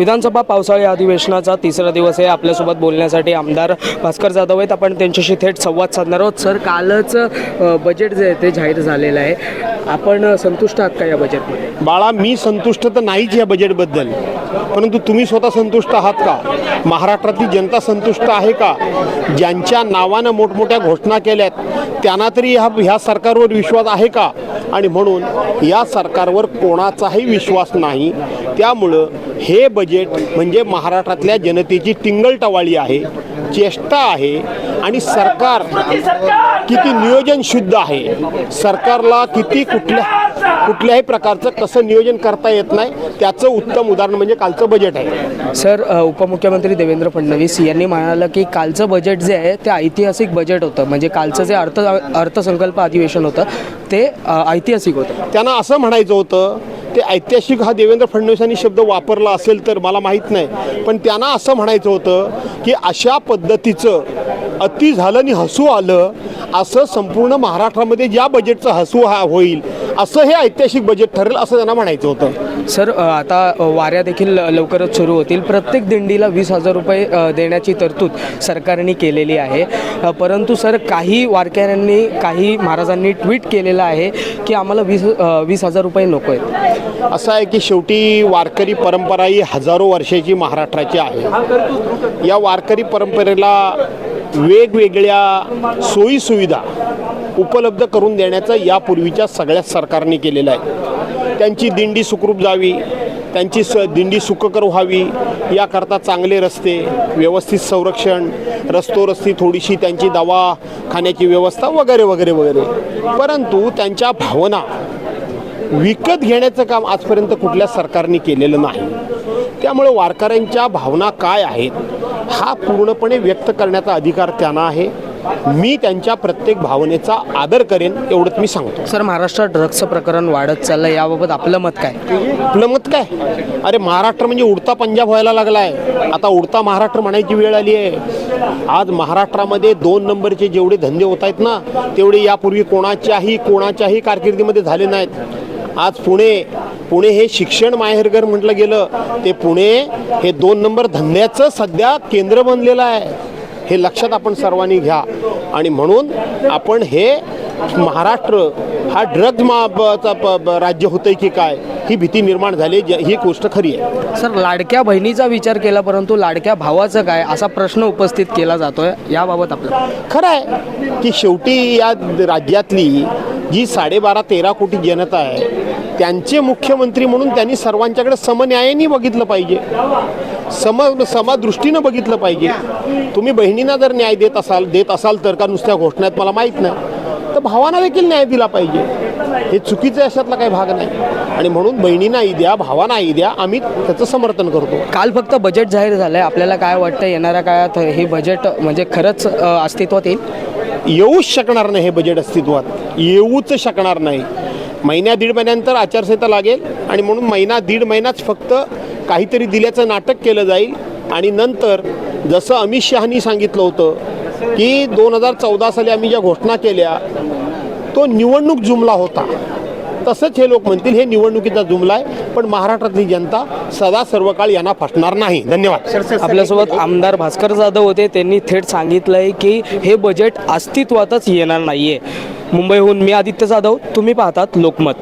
विधानसभा पावसाळी अधिवेशनाचा तिसरा दिवस आहे. आपल्यासोबत बोलण्यासाठी आमदार भास्कर जाधव आहेत. आपण त्यांच्याशी थेट संवाद साधणार आहोत. सर कालच बजेट जे आहे ते जाहीर झालेलं आहे. आपण संतुष्ट आहात का या बजेटमध्ये बाळा मी संतुष्ट तर नाहीच या बजेटबद्दल परंतु तुम्ही स्वतः संतुष्ट आहात का? महाराष्ट्रातली जनता संतुष्ट आहे का? ज्यांच्या नावानं मोठमोठ्या घोषणा केल्यात त्यांना तरी ह्या ह्या सरकारवर विश्वास आहे का? आणि म्हणून या सरकारवर कोणाचाही विश्वास नाही. त्यामुळं हे बजेट म्हणजे महाराष्ट्रातल्या जनतेची टिंगलटवाळी आहे चेष्टा आहे आणि सरकार किती नियोजन शुद्ध आहे? सरकारला किती कुठल्या कुठल्याही प्रकारचं कसं नियोजन करता येत नाही त्याचं उत्तम उदाहरण म्हणजे कालचं बजेट आहे. सर उपमुख्यमंत्री देवेंद्र फडणवीस यांनी म्हणालं की कालचं बजेट जे आहे ते ऐतिहासिक बजेट होतं. म्हणजे कालचं जे अर्थ अर्थसंकल्प अधिवेशन होतं ते ऐतिहासिक होतं. त्यांना असं म्हणायचं होतं ते ऐतिहासिक हा देवेंद्र फडणवीसांनी शब्द वापरला असेल तर मला माहीत नाही पण त्यांना असं म्हणायचं होतं की अशा पद्धतीचं अति झालं आणि हसू आलं असं संपूर्ण महाराष्ट्रामध्ये ज्या बजेटचं हसू हा होईल असं हे ऐतिहासिक बजेट ठरेल असं त्यांना म्हणायचं होतं. सर आता वाऱ्या देखील लवकरच सुरू होतील. प्रत्येक दिंडीला वीस हजार रुपये देण्याची तरतूद सरकारने केलेली आहे. परंतु सर काही वारकऱ्यांनी काही महाराजांनी ट्विट केलेलं आहे की आम्हाला वीस वीस हजार रुपये नको आहेत. असं आहे की शेवटी वारकरी परंपरा ही हजारो वर्षाची महाराष्ट्राची आहे. या वारकरी परंपरेला वेगवेगळ्या सोयीसुविधा उपलब्ध करून देण्याचं यापूर्वीच्या सगळ्या सरकारने केलेलं आहे. त्यांची दिंडी सुखरूप जावी त्यांची स दिंडी सुखकर व्हावी याकरता चांगले रस्ते व्यवस्थित संरक्षण रस्तोरस्ती थोडीशी त्यांची दवाखान्याची व्यवस्था वगैरे वगैरे वगैरे. परंतु त्यांच्या भावना विकत घेण्याचं काम आजपर्यंत कुठल्या सरकारने केलेलं नाही. त्यामुळे वारकऱ्यांच्या भावना काय आहेत हा पूर्णपणे व्यक्त करण्याचा अधिकार त्यांना आहे. मी त्यांच्या प्रत्येक भावनेचा आदर करेन एवढंच मी सांगतो. सर महाराष्ट्रात ड्रग्सचं प्रकरण वाढत चाललं याबाबत आपलं मत काय? आपलं मत काय? अरे महाराष्ट्र म्हणजे उडता पंजाब व्हायला लागला आहे आता उडता महाराष्ट्र म्हणायची वेळ आली आहे. आज महाराष्ट्रामध्ये दोन नंबरचे जेवढे धंदे होत आहेत ना तेवढे यापूर्वी कोणाच्याही कोणाच्याही कारकिर्दीमध्ये झाले नाहीत. आज पुणे पुणे हे शिक्षण माहेरघर म्हटलं गेलं ते पुणे हे दोन नंबर धंद्याचं सध्या केंद्र बनलेलं आहे. हे लक्षात आपण सर्वांनी घ्या. आणि म्हणून आपण हे महाराष्ट्र हा ड्रग्ज मा राज्य होतंय की काय ही भीती निर्माण झाली ज- ही गोष्ट खरी आहे. सर लाडक्या बहिणीचा विचार केला परंतु लाडक्या भावाचं काय असा प्रश्न उपस्थित केला जातोय याबाबत आपलं खरं आहे की शेवटी या राज्यातली जी साडेबारा तेरा कोटी जनता आहे त्यांचे मुख्यमंत्री म्हणून त्यांनी सर्वांच्याकडे समन्यायाने बघितलं पाहिजे. सम समदृष्टीनं बघितलं पाहिजे. तुम्ही बहिणींना जर न्याय देत असाल देत असाल तर का नुसत्या घोषणात? मला माहीत नाही. तर भावांना देखील न्याय दिला पाहिजे. हे चुकीचं अशातला काही भाग नाही. आणि म्हणून बहिणींनाही द्या भावांनाही द्या आम्ही त्याचं समर्थन करतो. काल फक्त बजेट जाहीर झालं आहे आपल्याला काय वाटतं येणाऱ्या काळात हे बजेट म्हणजे खरंच अस्तित्वात येईल? येऊच शकणार नाही हे बजेट अस्तित्वात. येऊच शकणार नाही. महिन्या दीड महिन्यानंतर आचारसंहिता लागेल आणि म्हणून महिना दीड महिनाच फक्त काहीतरी दिल्याचं नाटक केलं जाईल आणि नंतर जसं अमित शहानी सांगितलं होतं की दोन हजार चौदा साली आम्ही ज्या घोषणा केल्या तो निवडणूक जुमला होता. तसंच हे लोक म्हणतील हे निवडणुकीचा जुमला आहे पण महाराष्ट्रातली जनता सदा सर्व काळ यांना फसणार नाही. धन्यवाद. आपल्यासोबत आमदार भास्कर जाधव होते. त्यांनी थेट सांगितलंय की हे बजेट अस्तित्वातच येणार नाहीये. मुंबईहून मी आदित्य जाधव तुम्ही पाहतात लोकमत.